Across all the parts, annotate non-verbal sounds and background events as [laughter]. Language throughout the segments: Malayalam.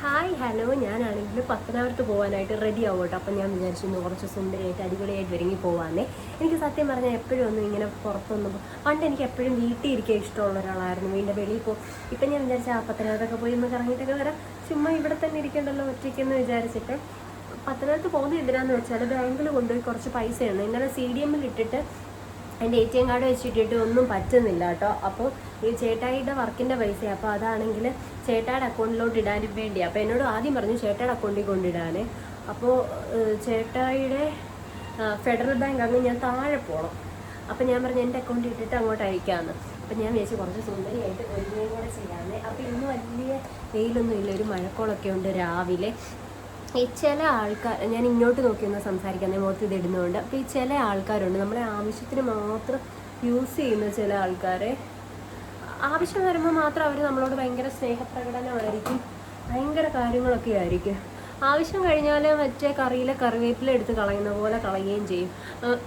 ഹായ് ഹലോ ഞാനാണെങ്കിൽ പത്തനാപുരത്ത് പോകാനായിട്ട് റെഡി ആവും കേട്ടോ അപ്പം ഞാൻ വിചാരിച്ചു ഇന്ന് കുറച്ച് സുന്ദരിയായിട്ട് അടിപൊളിയായിട്ട് ഒരുങ്ങി പോകാമെന്നേ എനിക്ക് സത്യം പറഞ്ഞാൽ എപ്പോഴും ഒന്നും ഇങ്ങനെ പുറത്തൊന്നും പണ്ട് എനിക്ക് എപ്പോഴും വീട്ടിൽ ഇരിക്കാൻ ഇഷ്ടമുള്ള ഒരാളായിരുന്നു. വീണ്ടും വെളിയിൽ പോകും ഇപ്പം ഞാൻ വിചാരിച്ചു ആ പത്തനാപുരത്തൊക്കെ പോയി ഒന്ന് കറങ്ങിയിട്ടൊക്കെ വരാം. ചുമ്മാ ഇവിടെ തന്നെ ഇരിക്കണ്ടല്ലോ ഒറ്റയ്ക്കെന്ന് വിചാരിച്ചിട്ട്. പത്തനാപുരത്ത് പോകുന്നത് എന്തിനാന്ന് വെച്ചാൽ ബാങ്കിൽ കൊണ്ടുപോയി കുറച്ച് പൈസയാണ്. ഇന്നലെ സി ഡി എമ്മിൽ ഇട്ടിട്ട് എന്റെ എ ടി എം കാർഡ് വെച്ചിട്ടിട്ട് ഒന്നും പറ്റുന്നില്ല കേട്ടോ. അപ്പോൾ ഈ ചേട്ടായിയുടെ വർക്കിന്റെ പൈസ അപ്പോൾ അതാണെങ്കിൽ ചേട്ടായുടെ അക്കൗണ്ടിലോട്ട് ഇടാൻ വേണ്ടി അപ്പോൾ എന്നോട് ആദ്യം പറഞ്ഞു ചേട്ടായുടെ അക്കൗണ്ടിൽ കൊണ്ടിടാനേ. അപ്പോൾ ചേട്ടായിയുടെ ഫെഡറൽ ബാങ്ക് അങ്ങ് ഞാൻ താഴെ പോകണം അപ്പോൾ ഞാൻ പറഞ്ഞു എന്റെ അക്കൗണ്ടിൽ ഇട്ടിട്ട് അങ്ങോട്ട് അയക്കാമെന്ന്. അപ്പോൾ ഞാൻ വിചാരിച്ചു കുറച്ച് സുന്ദരിയായിട്ട് ഒരുമയും കൂടെ ചെയ്യാമെന്ന്. അപ്പോൾ ഇന്ന് വലിയ വെയിലൊന്നും ഇല്ല. ഒരു മഴക്കോളൊക്കെ ഉണ്ട് രാവിലെ. ഈ ചില ആൾക്കാർ ഞാൻ ഇങ്ങോട്ട് നോക്കി ഒന്ന് സംസാരിക്കാൻ മുഖത്ത് ഇതിടുന്നതുകൊണ്ട് അപ്പോൾ ഈ ചില ആൾക്കാരുണ്ട്. നമ്മളെ ആവശ്യത്തിന് മാത്രം യൂസ് ചെയ്യുന്ന ചില ആൾക്കാരെ ആവശ്യം വരുമ്പോൾ മാത്രം അവർ നമ്മളോട് ഭയങ്കര സ്നേഹപ്രകടനമായിരിക്കും. ഭയങ്കര കാര്യങ്ങളൊക്കെ ആയിരിക്കും. ആവശ്യം കഴിഞ്ഞാൽ മറ്റേ കറിയിലെ കറിവേപ്പില എടുത്ത് കളയുന്ന പോലെ കളയുകയും ചെയ്യും.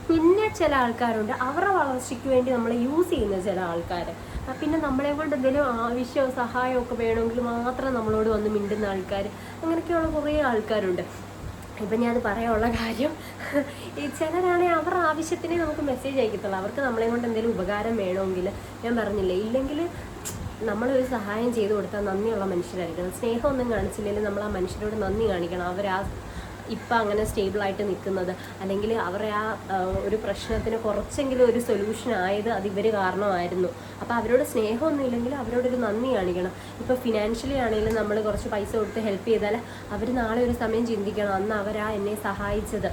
പിന്നെ ചില ആൾക്കാരുണ്ട്. അവരുടെ വളർച്ചയ്ക്ക് വേണ്ടി നമ്മൾ യൂസ് ചെയ്യുന്ന ചില ആൾക്കാർ പിന്നെ നമ്മളെ കൊണ്ട് എന്തെങ്കിലും ആവശ്യമോ സഹായമോ ഒക്കെ വേണമെങ്കിൽ മാത്രം നമ്മളോട് വന്ന് മിണ്ടുന്ന ആൾക്കാർ അങ്ങനെയൊക്കെയുള്ള കുറേ ആൾക്കാരുണ്ട്. ഇപ്പം ഞാൻ പറയാനുള്ള കാര്യം ഈ ചിലരാണെങ്കിൽ അവരുടെ ആവശ്യത്തിനെ നമുക്ക് മെസ്സേജ് അയക്കത്തുള്ളൂ. അവർക്ക് നമ്മളെ കൊണ്ട് എന്തെങ്കിലും ഉപകാരം വേണമെങ്കിൽ ഞാൻ പറഞ്ഞില്ലേ ഇല്ലെങ്കിൽ നമ്മളൊരു സഹായം ചെയ്തു കൊടുത്താൽ നന്ദിയുള്ള മനുഷ്യരായിരിക്കണം. സ്നേഹമൊന്നും കാണിച്ചില്ലെങ്കിൽ നമ്മൾ ആ മനുഷ്യരോട് നന്ദി കാണിക്കണം. അവർ ആ ഇപ്പം അങ്ങനെ സ്റ്റേബിളായിട്ട് നിൽക്കുന്നത് അല്ലെങ്കിൽ അവരെ ആ ഒരു പ്രശ്നത്തിന് കുറച്ചെങ്കിലും ഒരു സൊല്യൂഷൻ ആയത് അത് ഇവർ കാരണമായിരുന്നു. അപ്പോൾ അവരോട് സ്നേഹമൊന്നും ഇല്ലെങ്കിൽ അവരോടൊരു നന്ദി കാണിക്കണം. ഇപ്പോൾ ഫിനാൻഷ്യലി ആണെങ്കിലും നമ്മൾ കുറച്ച് പൈസ കൊടുത്ത് ഹെൽപ്പ് ചെയ്താൽ അവർ നാളെ ഒരു സമയം ചിന്തിക്കണം. അന്ന് അവരാ എന്നെ സഹായിച്ചത്.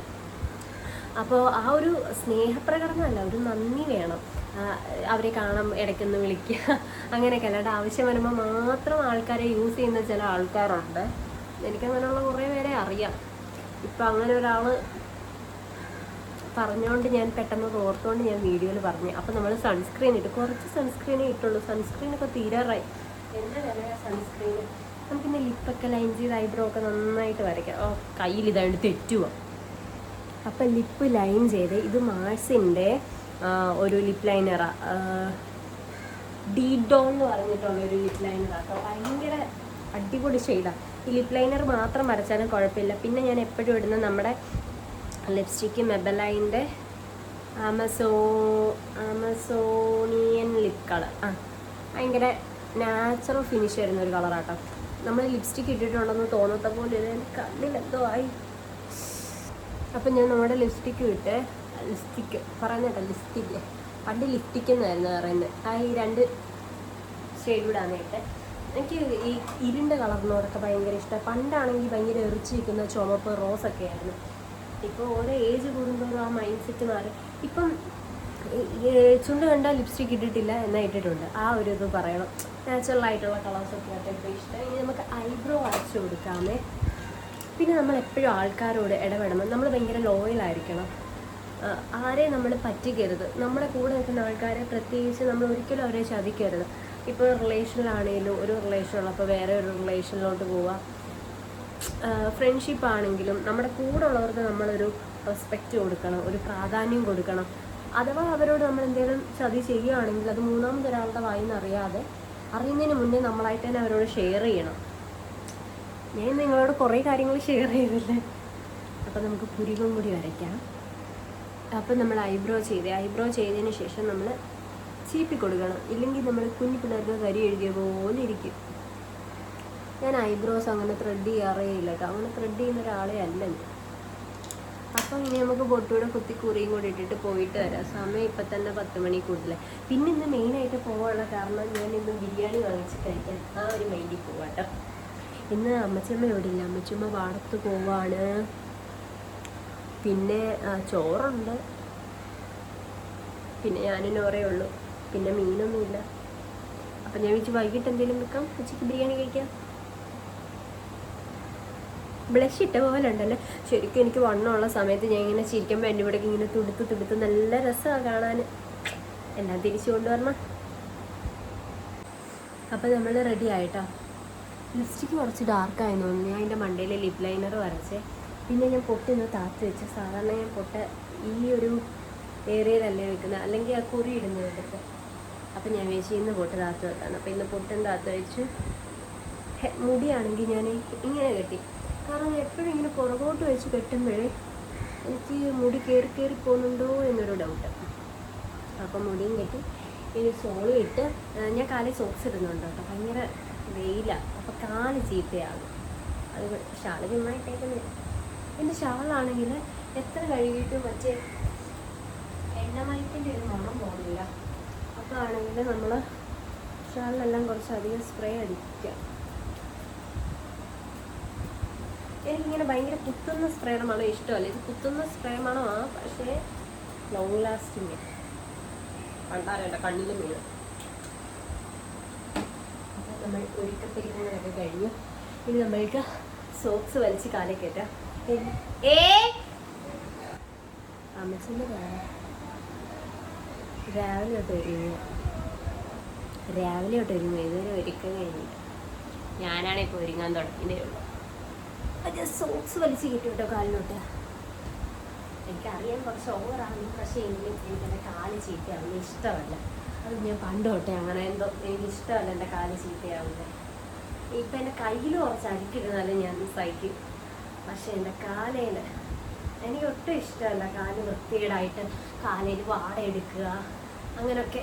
അപ്പോൾ ആ ഒരു സ്നേഹപ്രകടനമല്ല ഒരു നന്ദി വേണം. അവരെ കാണാൻ ഇടയ്ക്കൊന്ന് വിളിക്കുക. അങ്ങനെയൊക്കെ അല്ലാണ്ട് ആവശ്യം വരുമ്പോൾ മാത്രം ആൾക്കാരെ യൂസ് ചെയ്യുന്ന ചില ആൾക്കാരുണ്ട്. എനിക്കങ്ങനെയുള്ള കുറേ പേരെ അറിയാം. ഇപ്പം അങ്ങനെ ഒരാൾ പറഞ്ഞുകൊണ്ട് ഞാൻ പെട്ടെന്ന് ഓർത്തുകൊണ്ട് ഞാൻ വീഡിയോയിൽ പറഞ്ഞു. അപ്പം നമ്മൾ സൺസ്ക്രീൻ ഇട്ട് കുറച്ച് സൺസ്ക്രീനേ ഇട്ടുള്ളൂ. സൺസ്ക്രീനൊക്കെ തീരാറായി. എന്റെ വില സൺസ്ക്രീൻ നമുക്ക് നമുക്കിന്ന് ലിപ്പൊക്കെ ലൈൻ ചെയ്ത് ഐബ്രോ ഒക്കെ നന്നായിട്ട് വരയ്ക്കാം. ഓ കയ്യിൽ ഇതായിട്ട് തെറ്റുവാ. അപ്പം ലിപ്പ് ലൈൻ ചെയ്ത് ഇത് മാഴ്സിന്റെ ഒരു ലിപ്പ് ലൈനറാ ഡോ എന്ന് പറഞ്ഞിട്ടുള്ള ഒരു ലിപ്പ് ലൈനറാ കേട്ടോ ഭയങ്കര അടിപൊളി ഷെയ്ഡാണ് ഈ ലിപ്പ് ലൈനർ മാത്രം വരച്ചാലും കുഴപ്പമില്ല. പിന്നെ ഞാൻ എപ്പോഴും ഇടുന്ന നമ്മുടെ ലിപ്സ്റ്റിക്ക് മെബലൈന്റെ ആമസോ ആമസോണിയൻ ലിപ് കളർ ആ ഭയങ്കര നാച്ചുറൽ ഫിനിഷ് വരുന്ന ഒരു കളറാട്ടോ നമ്മൾ ലിപ്സ്റ്റിക്ക് ഇട്ടിട്ടുണ്ടെന്ന് തോന്നത്ത പോലെ കണ്ണിലെന്തോ ആയി. അപ്പം ഞാൻ നമ്മുടെ ലിപ്സ്റ്റിക്ക് ഇട്ട് ലിപ്സ്റ്റിക്ക് പറയുന്നേട്ടോ ലിപ്സ്റ്റിക്ക് പണ്ട് ലിഫ്റ്റിക്ക് എന്നായിരുന്നു പറയുന്നത്. ആ ഈ രണ്ട് ഷെയ്ഡ് ഇടാനായിട്ട് എനിക്ക് ഈ ഇരുണ്ട കളറിനോടൊക്കെ ഭയങ്കര ഇഷ്ടമാണ് പണ്ടാണെങ്കിൽ ഭയങ്കര എറിച്ചിരിക്കുന്ന ചുമപ്പ് റോസൊക്കെ ആയിരുന്നു ഇപ്പോൾ ഓരോ ഏജ് കൂടുന്തോറും ആ മൈൻഡ് സെറ്റ് മാറി. ഇപ്പം ചുണ്ട് കണ്ടാൽ ലിപ്സ്റ്റിക് ഇട്ടിട്ടില്ല എന്നാൽ ഇട്ടിട്ടുണ്ട്. ആ ഒരു ഇത് പറയണം. നാച്ചുറൽ ആയിട്ടുള്ള കളേഴ്സൊക്കെ ആയിട്ട് ഇപ്പോൾ ഇഷ്ടം. ഇനി നമുക്ക് ഐബ്രോ വരച്ചു കൊടുക്കാമേ. പിന്നെ നമ്മൾ എപ്പോഴും ആൾക്കാരോട് ഇടപെടണം. നമ്മൾ ഭയങ്കര ലോയലായിരിക്കണം ആരെയും നമ്മൾ പറ്റിക്കരുത്. നമ്മുടെ കൂടെ നിൽക്കുന്ന ആൾക്കാരെ പ്രത്യേകിച്ച് നമ്മൾ ഒരിക്കലും അവരെ ചതിക്കരുത്. ഇപ്പോൾ റിലേഷനിലാണെങ്കിലും ഒരു റിലേഷനുള്ള അപ്പോൾ വേറെ ഒരു റിലേഷനിലോട്ട് പോവുക ഫ്രണ്ട്ഷിപ്പ് ആണെങ്കിലും നമ്മുടെ കൂടെ ഉള്ളവർക്ക് നമ്മളൊരു റെസ്പെക്റ്റ് കൊടുക്കണം ഒരു പ്രാധാന്യം കൊടുക്കണം. അഥവാ അവരോട് നമ്മൾ എന്തെങ്കിലും ചതി ചെയ്യുകയാണെങ്കിൽ അത് മൂന്നാമതൊരാളുടെ ഒരാളുടെ നിന്ന് അറിയാതെ അറിയുന്നതിന് മുന്നേ നമ്മളായിട്ട് തന്നെ അവരോട് ഷെയർ ചെയ്യണം. ഞാൻ നിങ്ങളോട് കുറേ കാര്യങ്ങൾ ഷെയർ ചെയ്തില്ലേ അപ്പം നമുക്ക് പുരികം കൂടി വരയ്ക്കാം. അപ്പം നമ്മൾ ഐബ്രോ ചെയ്ത്. ഐബ്രോ ചെയ്തതിന് ശേഷം നമ്മൾ ചീപ്പി കൊടുക്കണം. ഇല്ലെങ്കിൽ നമ്മൾ കുഞ്ഞു പിള്ളേർക്ക് കരി എഴുതിയ പോലെ ഇരിക്കും. ഞാൻ ഐബ്രോസ് അങ്ങനെ ത്രെഡ് ചെയ്യാറേ ഇല്ല കേട്ടോ. അങ്ങനെ ത്രെഡ് ചെയ്യുന്ന ഒരാളെ അല്ല അപ്പം ഇനി നമുക്ക് ബൊട്ടൂടെ കുത്തി കുറിയും കൂടി ഇട്ടിട്ട് പോയിട്ട് വരാം. സമയം ഇപ്പം തന്നെ പത്ത് മണി കൂടുതലായി. പിന്നെ ഇന്ന് മെയിനായിട്ട് പോകാനുള്ള കാരണം ഞാൻ ഇന്ന് ബിരിയാണി വാങ്ങിച്ച് കഴിക്കാൻ ആ ഒരു മൈൻഡിൽ പോവാട്ടോ ഇന്ന് അമ്മച്ചമ്മ ഇവിടെ ഇല്ല അമ്മച്ചമ്മ വാടത്ത് പോവാണ്. പിന്നെ ചോറുണ്ട്. പിന്നെ ഞാനും നോറേ ഉള്ളൂ. പിന്നെ മീനൊന്നുമില്ല. അപ്പം ഞാൻ വിളിച്ച് വൈകിട്ട് എന്തെങ്കിലും വെക്കാം? ഉച്ചയ്ക്ക് ബിരിയാണി കഴിക്കാം? ബ്ലഷ് ഇട്ട പോലെ ഉണ്ടല്ലേ? ശരിക്കും എനിക്ക് വണ്ണമുള്ള സമയത്ത് ഞാൻ ഇങ്ങനെ ചിരിക്കുമ്പോൾ എന്റെ ഇവിടേക്ക് ഇങ്ങനെ തുടുത്ത് തുടുത്ത് നല്ല രസമാണ് കാണാൻ എല്ലാം തിരിച്ചു കൊണ്ടുവരണം. അപ്പം നമ്മൾ റെഡി ആയിട്ടോ? ലിപ്സ്റ്റിക്ക് കുറച്ച് ഡാർക്ക് തോന്നുന്നു. ഞാൻ എന്റെ മണ്ടയിൽ ലിപ് ലൈനർ വരച്ചേ. പിന്നെ ഞാൻ പൊട്ട് ഇന്ന് താത്ത് വെച്ച്. സാധാരണ ഞാൻ പൊട്ട ഈ ഒരു ഏരിയയിലല്ലേ വെക്കുന്നത്. അല്ലെങ്കിൽ ആ കുറി ഇടുന്ന ഇടുന്നതൊക്കെ അപ്പം ഞാൻ വിചാരിച്ചു ഇന്ന് പൊട്ട് താത്ത് വെക്കാണ് അപ്പം ഇന്ന് പൊട്ടും താത്ത് വെച്ചു മുടിയാണെങ്കിൽ ഞാൻ ഇങ്ങനെ കെട്ടി. കാരണം എപ്പോഴും ഇങ്ങനെ പുറകോട്ട് വെച്ച് കെട്ടുമ്പോഴേ എനിക്ക് മുടി കയറി കയറി പോകുന്നുണ്ടോ എന്നൊരു ഡൗട്ട് അപ്പം മുടിയും കെട്ടി ഇനി സോളും ഇട്ട് ഞാൻ കാലിൽ സോക്സ് ഇടുന്നുണ്ട് കേട്ടോ. ഭയങ്കര വെയിലാണ് അപ്പം കാൽ ചീത്തയാകും. അത് ഷാൾ എന്റെ ഷാളാണെങ്കിൽ എത്ര കഴുകിയിട്ടും മറ്റേ എണ്ണമയത്തിന്റെ ഒരു മണം പോകില്ല അപ്പോൾ ആണെങ്കിൽ നമ്മൾ ഷാളിലെല്ലാം കുറച്ചധികം സ്പ്രേ അടിക്കുക. എനിക്കിങ്ങനെ ഭയങ്കര കുത്തുന്ന സ്പ്രേയുടെ മണം ഇഷ്ടമല്ല. ഇത് കുത്തുന്ന സ്പ്രേ മണമാണ് പക്ഷേ ലോങ് ലാസ്റ്റിങ് കണ്ടാറേണ്ട കണ്ണിൽ അപ്പോൾ നമ്മൾ ഒരുക്കത്തിരിക്കുന്നതൊക്കെ കഴിഞ്ഞു. ഇനി നമ്മൾക്ക് സോക്സ് വലിച്ച് കാലേ. അമ്മച്ചിന്റെ രാവിലെ തൊട്ട് ഒരുങ്ങ രാവിലെ തൊട്ട് ഒരുങ്ങ ഇതുവരെ ഒരുക്കം കഴിഞ്ഞില്ല ഞാനാണ് ഇപ്പോൾ ഒരുങ്ങാൻ തുടങ്ങിയതേ ഉള്ളൂ. അത് സോക്സ് വലിച്ച് കിട്ടും കേട്ടോ കാലിലോട്ട്. എനിക്കറിയാൻ കുറച്ച് ഓവറാണ് പക്ഷേ എങ്കിലും എനിക്ക് എന്റെ കാൽ ചീത്തയാവുന്നത് ഇഷ്ടമല്ല. അത് ഞാൻ പണ്ട് തൊട്ടേ അങ്ങനെ എന്തോ എനിക്ക് ഇഷ്ടമല്ല എന്റെ കാൽ ചീത്തയാവുന്നത്. ഇപ്പം എന്റെ കയ്യിൽ കുറച്ച് അഴുക്കിടുന്നാലും ഞാൻ സൈക്കിൾ പക്ഷേ എന്റെ കാലയിൽ എനിക്ക് ഒട്ടും ഇഷ്ടമല്ല കാൽ വൃത്തികേടായിട്ട് കാലയിൽ വാടയെടുക്കുക അങ്ങനെയൊക്കെ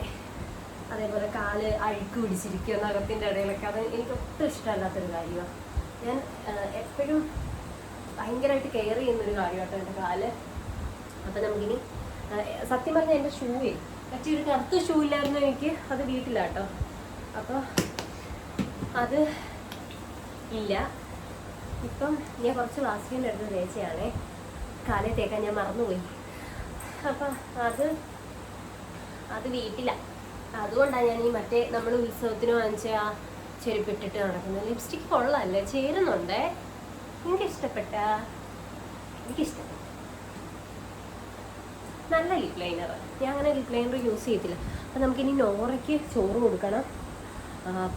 അതേപോലെ കാൽ അഴുക്ക് പിടിച്ചിരിക്കുക നഖത്തിന്റെ ഇടയിലൊക്കെ. അത് എനിക്ക് ഒട്ടും ഇഷ്ടമല്ലാത്തൊരു കാര്യമാണ് ഞാൻ എപ്പോഴും ഭയങ്കരമായിട്ട് കെയർ ചെയ്യുന്നൊരു കാര്യമാട്ടോ എന്റെ കാൽ. അപ്പം നമുക്കിനി സത്യം പറഞ്ഞാൽ എന്റെ ഷൂവേ പക്ഷേ ഒരു കറുത്ത ഷൂ ഇല്ലായിരുന്നു എനിക്ക് അത് വീട്ടിലാട്ടോ. അപ്പോൾ അത് ഇല്ല. ഇപ്പം ഞാൻ കുറച്ച് വാസ്ലിന്റെ അടുത്ത് തേച്ചയാണേ. കാലേ തേക്കാൻ ഞാൻ മറന്നുപോയി. അപ്പം അത് അത് വീട്ടിലാണ് അതുകൊണ്ടാണ് ഞാൻ ഈ മറ്റേ നമ്മൾ ഉത്സവത്തിന് വാങ്ങിച്ച ആ ചെരുപ്പിട്ടിട്ട് നടക്കുന്നത്. ലിപ്സ്റ്റിക് കൊള്ളല്ലേ? ചേരുന്നുണ്ടേ? എനിക്ക് ഇഷ്ടപ്പെട്ട. എനിക്കിഷ്ടപ്പെട്ടു നല്ല ലിപ്ലൈനർ ഞാൻ അങ്ങനെ ലിപ്ലൈനർ യൂസ് ചെയ്തില്ല അപ്പം നമുക്കിനി നോറയ്ക്ക് ചോറ് കൊടുക്കണം.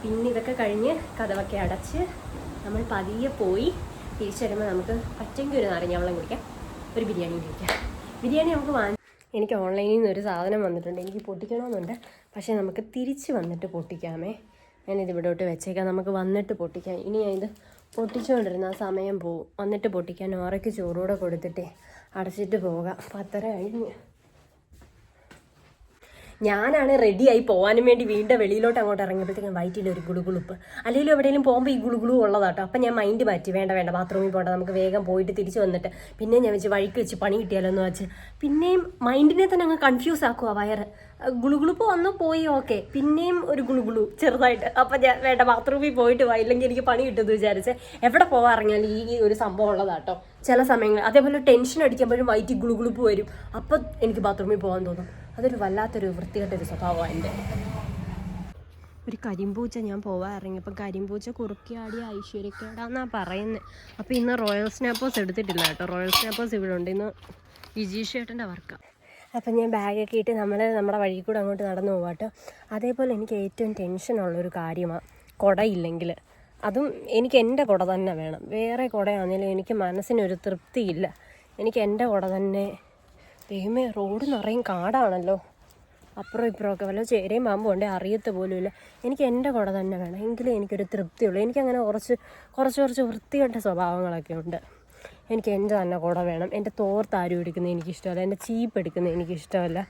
പിന്നെ ഇതൊക്കെ കഴിഞ്ഞ് കഥവൊക്കെ അടച്ച് നമ്മൾ പതിയെ പോയി തിരിച്ചു വരുമ്പോൾ നമുക്ക് പറ്റെങ്കിൽ ഒരു നാരങ്ങ വെള്ളം കുടിക്കാം ഒരു ബിരിയാണി കുടിക്കാം. ബിരിയാണി നമുക്ക് വാങ്ങി എനിക്ക് ഓൺലൈനിൽ നിന്ന് ഒരു സാധനം വന്നിട്ടുണ്ട് എനിക്ക് പൊട്ടിക്കണമെന്നുണ്ട്. പക്ഷേ നമുക്ക് തിരിച്ച് വന്നിട്ട് പൊട്ടിക്കാമേ. ഞാനിത് ഇവിടോട്ട് വെച്ചേക്കാം. നമുക്ക് വന്നിട്ട് പൊട്ടിക്കാം. ഇനി ഇത് പൊട്ടിച്ചുകൊണ്ടിരുന്ന ആ സമയം പോവും. വന്നിട്ട് പൊട്ടിക്കാൻ ഓറയ്ക്ക് ചോറൂടെ കൊടുത്തിട്ടേ അടച്ചിട്ട് പോകാം. പത്തര കഴിഞ്ഞ്. ഞാനാണ് റെഡിയായി പോകാനും വേണ്ടി വീണ്ടും വെളിയിലോട്ട് അങ്ങോട്ട് ഇറങ്ങിയപ്പോഴത്തേക്കും വയറ്റിൽ ഒരു ഗുളുഗുളുപ്പ്. അല്ലെങ്കിൽ എവിടെയെങ്കിലും പോകുമ്പോൾ ഈ ഗുളുഗുളു ഉള്ളതാട്ടോ. അപ്പം ഞാൻ മൈൻഡ് മാറ്റി. വേണ്ട വേണ്ട ബാത്റൂമിൽ പോകണ്ട നമുക്ക് വേഗം പോയിട്ട് തിരിച്ചു വന്നിട്ട്. പിന്നെ ഞാൻ വെച്ച് വഴിക്ക് വെച്ച് പണി കിട്ടിയാലോ എന്ന് വെച്ച്. പിന്നെയും മൈൻഡിനെ തന്നെ അങ്ങ് കൺഫ്യൂസ് ആക്കുക വയറ്. ഗുളുഗുളുപ്പ് വന്നു പോയി ഓക്കെ പിന്നെയും ഒരു ഗുളുഗുളു ചെറുതായിട്ട്. അപ്പം ഞാൻ വേണ്ട ബാത്റൂമിൽ പോയിട്ട് പോയി ഇല്ലെങ്കിൽ എനിക്ക് പണി കിട്ടുമെന്ന് വിചാരിച്ച് എവിടെ പോകാൻ ഈ ഒരു സംഭവം ഉള്ളതാട്ടോ. ചില സമയങ്ങൾ അതേപോലെ ടെൻഷൻ അടിക്കുമ്പോഴും വയറ്റി ഗുളുഗുളുപ്പ് വരും. അപ്പം എനിക്ക് ബാത്റൂമിൽ പോകാൻ തോന്നും. അതൊരു വല്ലാത്തൊരു വൃത്തികെട്ടൊരു സ്വഭാവമാണ് എന്റെ. ഒരു കരിമ്പൂച്ച ഞാൻ പോവാൻ ഇറങ്ങിയപ്പോൾ കരിമ്പൂച്ച കുറുക്കിയാടി ഐശ്വര്യക്കേടാന്നാണ് പറയുന്നത് അപ്പോൾ ഇന്ന് റോയൽ സ്നാപ്പേഴ്സ് എടുത്തിട്ടില്ല കേട്ടോ. റോയൽ സ്നാപ്പേഴ്സ് ഇവിടെ ഉണ്ട്. ഇന്ന് വിജീഷ് ചേട്ടന്റെ വർക്കാണ് അപ്പം ഞാൻ ബാഗൊക്കെ ഇട്ട് നമ്മൾ നമ്മുടെ വഴി കൂടെ അങ്ങോട്ട് നടന്നു പോകാം കേട്ടോ. അതേപോലെ എനിക്ക് ഏറ്റവും ടെൻഷനുള്ളൊരു കാര്യമാണ് കുടയില്ലെങ്കിൽ അതും എനിക്ക് എന്റെ കുട തന്നെ വേണം. വേറെ കുടയാണെങ്കിലും എനിക്ക് മനസ്സിനൊരു തൃപ്തിയില്ല. എനിക്ക് എന്റെ കുട തന്നെ ദൈവമേ റോഡ് നിറയും കാടാണല്ലോ. അപ്പുറം ഇപ്പുറം ഒക്കെ വല്ല ചേരയും പാമ്പും അറിയത്ത് പോലുമില്ല. എനിക്ക് എന്റെ കുട തന്നെ വേണം. എങ്കിലേ എനിക്കൊരു തൃപ്തിയുള്ളൂ. എനിക്കങ്ങനെ കുറച്ച് കുറച്ച് കുറച്ച് വൃത്തികെട്ട സ്വഭാവങ്ങളൊക്കെ ഉണ്ട്. എനിക്ക് എന്റെ തന്നെ കുട വേണം. എന്റെ തോർത്ത് ആരും എടുക്കുന്നത് എനിക്കിഷ്ടമല്ല. എന്റെ ചീപ്പ് എടുക്കുന്നത് എനിക്കിഷ്ടമല്ല.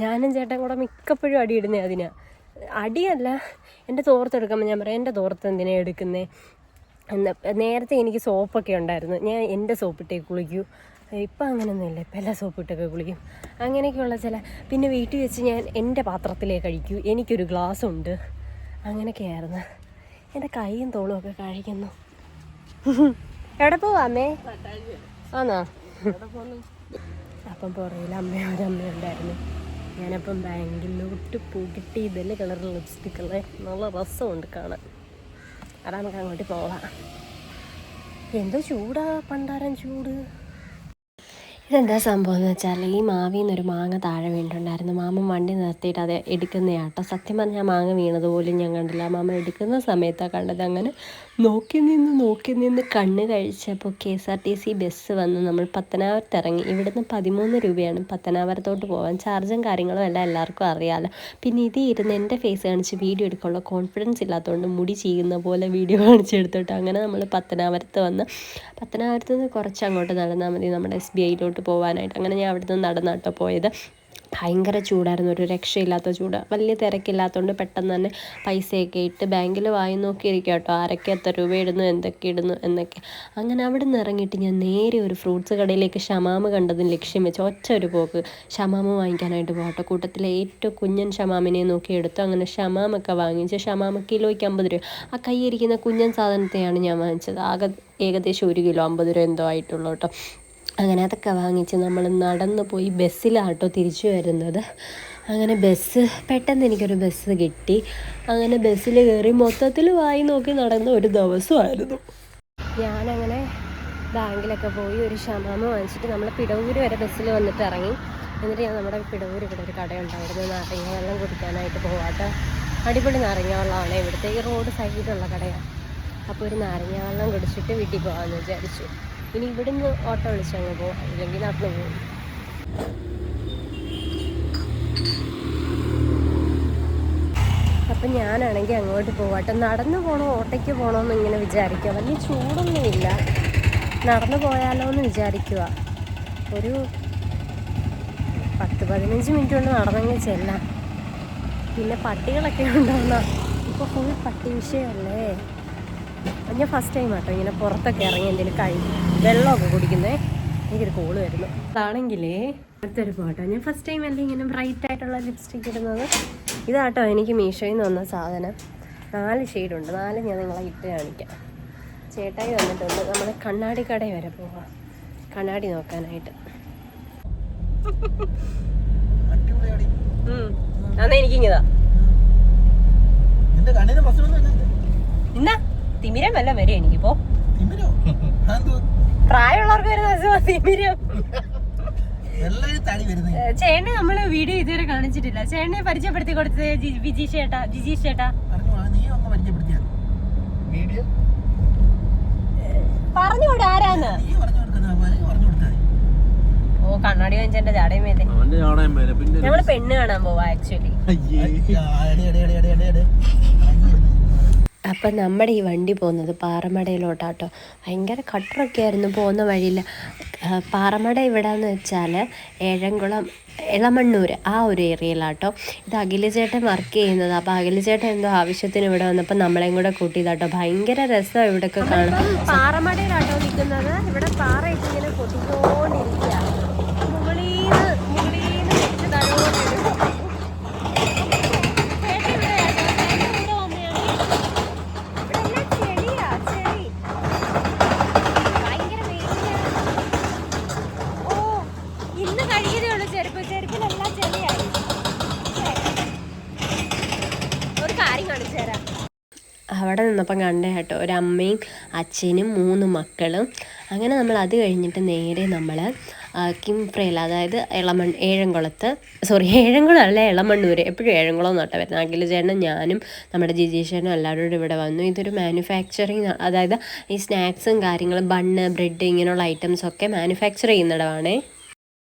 ഞാനും ചേട്ടൻ കൂടെ മിക്കപ്പോഴും അടിയിടുന്നേ അതിന്. അടിയല്ല എന്റെ തോർത്ത് എടുക്കുമ്പോൾ ഞാൻ പറയാം എന്റെ തോർത്ത് എന്തിനാണ് എടുക്കുന്നത് എന്ന്. നേരത്തെ എനിക്ക് സോപ്പൊക്കെ ഉണ്ടായിരുന്നു. ഞാൻ എന്റെ സോപ്പിട്ടേ കുളിക്കൂ. ഇപ്പം അങ്ങനെയൊന്നുമില്ല ഇപ്പം എല്ലാ സോപ്പിട്ടൊക്കെ കുളിക്കും. അങ്ങനെയൊക്കെയുള്ള ചില പിന്നെ വീട്ടിൽ വെച്ച് ഞാൻ എന്റെ പാത്രത്തിലേ കഴിക്കൂ. എനിക്കൊരു ഗ്ലാസ് ഉണ്ട്. അങ്ങനെയൊക്കെയായിരുന്നു. എന്റെ കൈയും തോളും ഒക്കെ കഴിക്കുന്നു എവിടെ പോവാ അമ്മേ? ആണോ അപ്പം പുറയിൽ അമ്മയും ഒരമ്മയും ഉണ്ടായിരുന്നു. ഞാനപ്പം ബാങ്കിലോട്ട് പുകിട്ടി ഇതല്ലേ കളർ ലിപ്സ്റ്റിക്കുള്ള നല്ല രസമുണ്ട് കാണാൻ. അതാ നമുക്ക് അങ്ങോട്ട് പോവാം. എന്തോ ചൂടാ പണ്ടാരം ചൂട്. ഇതെന്താ സംഭവം എന്ന് വെച്ചാൽ ഈ മാവിൽ നിന്നൊരു മാങ്ങ താഴെ വീണിട്ടുണ്ടായിരുന്നു. മാമൻ വണ്ടി നിർത്തിയിട്ട് അത് എടുക്കുന്നയാട്ടോ സത്യം പറഞ്ഞാൽ മാങ്ങ വീണത് പോലും ഞാൻ കണ്ടില്ല. മാമ എടുക്കുന്ന സമയത്താണ് കണ്ടത്. അങ്ങനെ നോക്കി നിന്ന് നോക്കി നിന്ന് കണ്ണ് കഴിച്ചപ്പോൾ K S R T C bus വന്ന് നമ്മൾ പത്തനാപുരത്ത് ഇറങ്ങി. ഇവിടുന്ന് പതിമൂന്ന് രൂപയാണ് പത്തനാപുരത്തോട്ട് പോകാൻ. ചാർജും കാര്യങ്ങളും എല്ലാം എല്ലാവർക്കും അറിയാമല്ലോ പിന്നെ ഇത് ഇരുന്ന് എന്റെ ഫേസ് കാണിച്ച് വീഡിയോ എടുക്കാനുള്ള കോൺഫിഡൻസ് ഇല്ലാത്തതുകൊണ്ട് മുടി ചെയ്യുന്ന പോലെ വീഡിയോ കാണിച്ചെടുത്തിട്ട് അങ്ങനെ നമ്മൾ പത്തനാപുരത്ത് വന്ന്. പത്തനാപുരത്ത് നിന്ന് കുറച്ച് അങ്ങോട്ട് നടന്നാൽ മതി നമ്മുടെ എസ് ബി ഐയിലോട്ട് പോകാനായിട്ട് അങ്ങനെ ഞാൻ അവിടുന്ന് നടന്നാട്ടോ പോയത്. ഭയങ്കര ചൂടായിരുന്നു. ഒരു രക്ഷയില്ലാത്ത ചൂട്. വലിയ തിരക്കില്ലാത്തതുകൊണ്ട് പെട്ടെന്ന് തന്നെ പൈസയൊക്കെ ഇട്ട് ബാങ്കിൽ വായി നോക്കിയിരിക്കുക കേട്ടോ ആരൊക്കെ എത്ര രൂപ ഇടുന്നു എന്തൊക്കെ ഇടുന്നു എന്നൊക്കെ. അങ്ങനെ അവിടെ നിന്ന് ഇറങ്ങിയിട്ട് ഞാൻ നേരെ ഒരു ഫ്രൂട്ട്സ് കടയിലേക്ക് ഷമാമ് കണ്ടതിന് ലക്ഷ്യം വെച്ച് ഒറ്റ ഒരു പോക്ക് ഷമാമ് വാങ്ങിക്കാനായിട്ട് പോകട്ടോ കൂട്ടത്തിലെ ഏറ്റവും കുഞ്ഞൻ ഷമാമിനെ നോക്കി എടുത്തു. അങ്ങനെ ഷമാമൊക്കെ വാങ്ങിച്ച് ഷമാമ കിലോയ്ക്ക് അമ്പത് രൂപ. ആ കൈയിരിക്കുന്ന കുഞ്ഞൻ സാധനത്തെയാണ് ഞാൻ വാങ്ങിച്ചത്. ആകെ ഏകദേശം ഒരു കിലോ അമ്പത് രൂപ എന്തോ ആയിട്ടുള്ളൂ കേട്ടോ. അങ്ങനെ അതൊക്കെ വാങ്ങിച്ച് നമ്മൾ നടന്ന് പോയി ബസ്സിലാട്ടോ തിരിച്ചു വരുന്നത്. അങ്ങനെ ബസ് പെട്ടെന്ന് എനിക്കൊരു ബസ് കിട്ടി. അങ്ങനെ ബസ്സിൽ കയറി മൊത്തത്തിൽ വായി നോക്കി നടന്ന ഒരു ദിവസമായിരുന്നു. ഞാനങ്ങനെ ബാങ്കിലൊക്കെ പോയി ഒരു ഷമാമ വാങ്ങിച്ചിട്ട് നമ്മൾ പിടവൂര് വരെ ബസ്സിൽ വന്നിട്ട് ഇറങ്ങി. എന്നിട്ട് ഞാൻ നമ്മുടെ പിടവൂര് ഇവിടെ ഒരു കടയുണ്ടായിരുന്നു. നാരങ്ങ വെള്ളം കുടിക്കാനായിട്ട് പോവാട്ടോ. അടിപൊളി നാരങ്ങ വെള്ളമാണ് ഇവിടുത്തെ ഈ റോഡ് സൈഡിലുള്ള കടയാണ് അപ്പോൾ ഒരു നാരങ്ങ വെള്ളം കുടിച്ചിട്ട് വീട്ടിൽ പോകാമെന്ന് വിചാരിച്ചു. ഇനി ഇവിടുന്ന് ഓട്ടോ വിളിച്ചങ്ങ് പോവാം. ഇല്ലെങ്കിൽ നാട്ടിൽ പോകും അപ്പം ഞാനാണെങ്കിൽ അങ്ങോട്ട് പോവാട്ടെ നടന്നു പോകണോ ഓട്ടയ്ക്ക് പോകണമെന്ന് ഇങ്ങനെ വിചാരിക്കുക വലിയ ചൂടൊന്നുമില്ല നടന്നു പോയാലോ എന്ന് വിചാരിക്കുക ഒരു പത്ത് പതിനഞ്ച് മിനിറ്റ് കൊണ്ട് നടന്നെങ്കിൽ ചെല്ലാം. പിന്നെ പട്ടികളൊക്കെ ഉണ്ടാവുന്ന ഇപ്പോൾ ഫുൾ പട്ടി വിഷയമല്ലേ? ഞാൻ ഫസ്റ്റ് ടൈം ആട്ടോ ഇങ്ങനെ പുറത്തൊക്കെ ഇറങ്ങി എന്തെങ്കിലും കഴി വെള്ളമൊക്കെ കുടിക്കുന്നേ. എനിക്കൊരു കോൾ വരുന്നു. അതാണെങ്കിലേ അടുത്തൊരു ഫോട്ടോ ഞാൻ ഫസ്റ്റ് ടൈം അല്ലേ ഇങ്ങനെ ബ്രൈറ്റ് ആയിട്ടുള്ള ലിപ്സ്റ്റിക് ഇടുന്നത്? ഇതാട്ടോ എനിക്ക് മീഷോയിൽ നിന്ന് വന്ന സാധനം. നാല് ഷെയ്ഡുണ്ട് നാല് ഞാൻ നിങ്ങളെ ഇട്ട് കാണിക്കാം. ചേട്ടായി വന്നിട്ടുണ്ട്. നമ്മൾ കണ്ണാടി കടയിൽ വരെ പോവാം. കണ്ണാടി നോക്കാനായിട്ട്. അന്നാ എനിക്കിങ്ങതാ. ഇന്നാ? തിമിരം വല്ല വരും എനിക്കിപ്പോ. പ്രായമുള്ളവർക്ക് വരുന്ന അസുഖം തിമിരം. ചേട്ടനെ നമ്മൾ വീഡിയോ ഇതുവരെ കാണിച്ചിട്ടില്ല. ചേട്ടനെ പരിചയപ്പെടുത്തി കൊടുത്തത് വിജി ചേട്ടാ ജിജി ചേട്ടാ. പറഞ്ഞുകൂടെ ആരാന്ന്. ഓ കണ്ണാടി വാങ്ങിച്ചെന്റെ ജാടയും മേലെ ഞങ്ങൾ പെണ്ണ് കാണാൻ പോവാ ആക്ച്വലി അപ്പം നമ്മുടെ ഈ വണ്ടി പോകുന്നത് പാറമടയിലോട്ടാട്ടോ. ഭയങ്കര കട്ടറൊക്കെ ആയിരുന്നു പോകുന്ന വഴിയിൽ പാറമട ഇവിടെയെന്ന് വെച്ചാൽ ഏഴംകുളം ഇളമണ്ണൂർ ആ ഒരു ഏരിയയിലാട്ടോ. ഇത് അഖിലചേട്ടൻ വർക്ക് ചെയ്യുന്നത്. അപ്പോൾ അഖിലചേട്ടൻ എന്തോ ആവശ്യത്തിന് ഇവിടെ വന്നപ്പോൾ നമ്മളെയും കൂടെ കൂട്ടിയതാട്ടോ. ഭയങ്കര രസമാണ് ഇവിടെയൊക്കെ കാണാൻ. പാറമടയിലാട്ടോ നിൽക്കുന്നത് ഇവിടെ പാറയൊക്കെ ഇങ്ങനെ പൊട്ടിക്കൊണ്ടിരിക്കുക അവിടെ നിന്നപ്പം കണ്ടേ കേട്ടോ. ഒരമ്മയും അച്ഛനും മൂന്ന് മക്കളും. അങ്ങനെ നമ്മൾ അത് കഴിഞ്ഞിട്ട് നേരെ നമ്മൾ കിംഫ്രയിൽ അതായത് ഇളമൺ ഏഴംകുളത്ത് സോറി ഏഴംകുളം അല്ല ഇളമണ്ണൂർ എപ്പോഴും ഏഴംകുളം എന്നോട്ടെ വരുന്നത്. അഖില ചേട്ടനും ഞാനും നമ്മുടെ ജിജീഷനും എല്ലാവരും കൂടെ ഇവിടെ വന്നു. ഇതൊരു മാനുഫാക്ചറിങ് അതായത് ഈ സ്നാക്സും കാര്യങ്ങളും ബണ്ണ് ബ്രെഡ് ഇങ്ങനെയുള്ള ഐറ്റംസ് ഒക്കെ മാനുഫാക്ചർ ചെയ്യുന്നിടമാണേ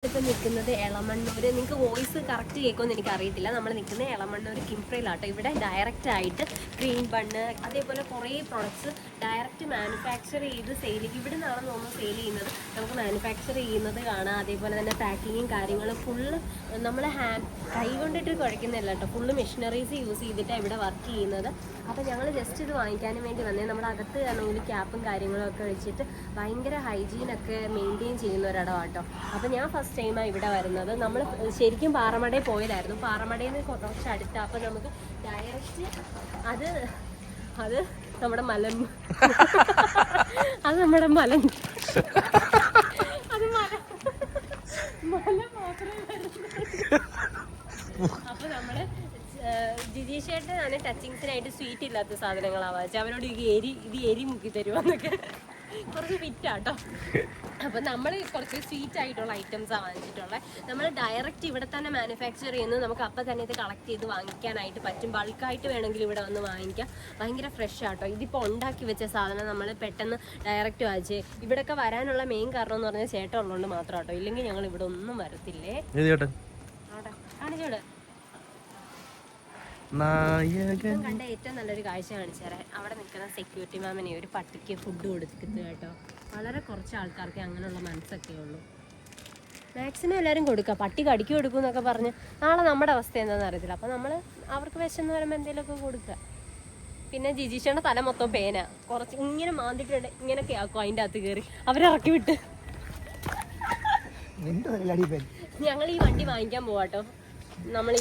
ഇപ്പം നിൽക്കുന്നത് എളമണ്ണൂർ നിങ്ങൾക്ക് വോയിസ് കറക്റ്റ് കേൾക്കുമെന്ന് എനിക്ക് അറിയത്തില്ല നമ്മൾ നിൽക്കുന്നത് എളമണ്ണൂർ കിംഫ്രയിലാട്ടോ ഇവിടെ ഡയറക്റ്റ് ആയിട്ട് ക്രീം ബണ്ണ് അതേപോലെ കുറേ പ്രൊഡക്ട്സ് ഡയറക്റ്റ് മാനുഫാക്ചർ ചെയ്ത് സെയിൽ ഇവിടെ നിന്നാണ് തോന്നുന്നു സെയിൽ ചെയ്യുന്നത്. നമുക്ക് മാനുഫാക്ചർ ചെയ്യുന്നത് കാണാം. അതേപോലെ തന്നെ പാക്കിങ്ങും കാര്യങ്ങളും ഫുള്ള് നമ്മൾ ഹാൻഡ് കൈ കൊണ്ടിട്ട് കുഴക്കുന്നില്ല കേട്ടോ. ഫുള്ള് മെഷീനറീസ് യൂസ് ചെയ്തിട്ടാണ് ഇവിടെ വർക്ക് ചെയ്യുന്നത്. അപ്പോൾ ഞങ്ങൾ ജസ്റ്റ് ഇത് വാങ്ങിക്കാനും വേണ്ടി വന്നേ. നമ്മുടെ അകത്ത് ആണെങ്കിൽ ക്യാപ്പും കാര്യങ്ങളും ഒക്കെ വെച്ചിട്ട് ഭയങ്കര ഹൈജീനൊക്കെ മെയിന്റെയിൻ ചെയ്യുന്ന ഒരിടം കേട്ടോ അപ്പോൾ ഞാൻ ഫസ്റ്റ് ടൈമാണ് ഇവിടെ വരുന്നത്. നമ്മൾ ശരിക്കും പാറമടയിൽ പോയതായിരുന്നു. പാറമടയിൽ നിന്ന് കുറച്ച് അടുത്ത്. അപ്പോൾ നമുക്ക് ഡയറക്റ്റ് അത് അത് നമ്മുടെ മലം. [laughs] അത് നമ്മുടെ മലം [laughs] അത് മല മല മാത്രമേ വരുന്നുള്ളൂ. അപ്പൊ നമ്മൾ ജിജീഷേട്ടനാണ് ടച്ചിങ്സിനായിട്ട് സ്വീറ്റ് ഇല്ലാത്ത സാധനങ്ങളാവാ ഈ എരി ഇത് എരി മുക്കി തരുവാന്നൊക്കെ. കുറച്ച് ഫിറ്റാട്ടോ അപ്പൊ നമ്മൾ കുറച്ച് സ്വീറ്റ് ആയിട്ടുള്ള ഐറ്റംസ് ആണ് വാങ്ങിച്ചിട്ടുള്ളത് നമ്മൾ ഡയറക്റ്റ് ഇവിടെ തന്നെ മാനുഫാക്ചർ ചെയ്യുന്നത് നമുക്ക് അപ്പം തന്നെ ഇത് കളക്ട് ചെയ്ത് വാങ്ങിക്കാനായിട്ട് പറ്റും. ബൾക്കായിട്ട് വേണമെങ്കിൽ ഇവിടെ വന്ന് വാങ്ങിക്കാം. ഭയങ്കര ഫ്രഷ് ആട്ടോ ഇതിപ്പോൾ ഉണ്ടാക്കി വെച്ച സാധനം നമ്മൾ പെട്ടെന്ന് ഡയറക്റ്റ് വാങ്ങിച്ച് ഇവിടെയൊക്കെ വരാനുള്ള മെയിൻ കാരണം എന്ന് പറഞ്ഞാൽ ചേട്ടൻ ഉള്ളതുകൊണ്ട് മാത്രം ആട്ടോ ഇല്ലെങ്കിൽ ഞങ്ങൾ ഇവിടെ ഒന്നും വരത്തില്ലേ? കാണിച്ചോട് നായകൻ. കണ്ട ഏറ്റവും നല്ലൊരു കാഴ്ച കാണിച്ചു തരാം അവിടെ നിൽക്കുന്ന സെക്യൂരിറ്റി മാമിനെ ഒരു പട്ടിക്ക് ഫുഡ് കൊടുത്തിട്ട് കേട്ടോ. വളരെ കുറച്ച് ആൾക്കാർക്ക് അങ്ങനെയുള്ള മനസ്സൊക്കെ ഉള്ളൂ. മാക്സിമം എല്ലാവരും കൊടുക്കുക പട്ടി കടിക്ക് കൊടുക്കും എന്നൊക്കെ പറഞ്ഞ് നാളെ നമ്മുടെ അവസ്ഥ എന്താണെന്ന് അറിയത്തില്ല. അപ്പം നമ്മൾ അവർക്ക് വിശന്ന് വരുമ്പോൾ എന്തെങ്കിലുമൊക്കെ കൊടുക്കുക. പിന്നെ ജിജീഷയുടെ തല മൊത്തം പേന. കുറച്ച് ഇങ്ങനെ മാന്തിട്ടുണ്ട്. ഇങ്ങനെയൊക്കെ ആക്കും അതിന്റെ അകത്ത് കയറി അവരിറക്കി വിട്ട്. ഞങ്ങൾ ഈ വണ്ടി വാങ്ങിക്കാൻ പോവാട്ടോ. നമ്മൾ ഈ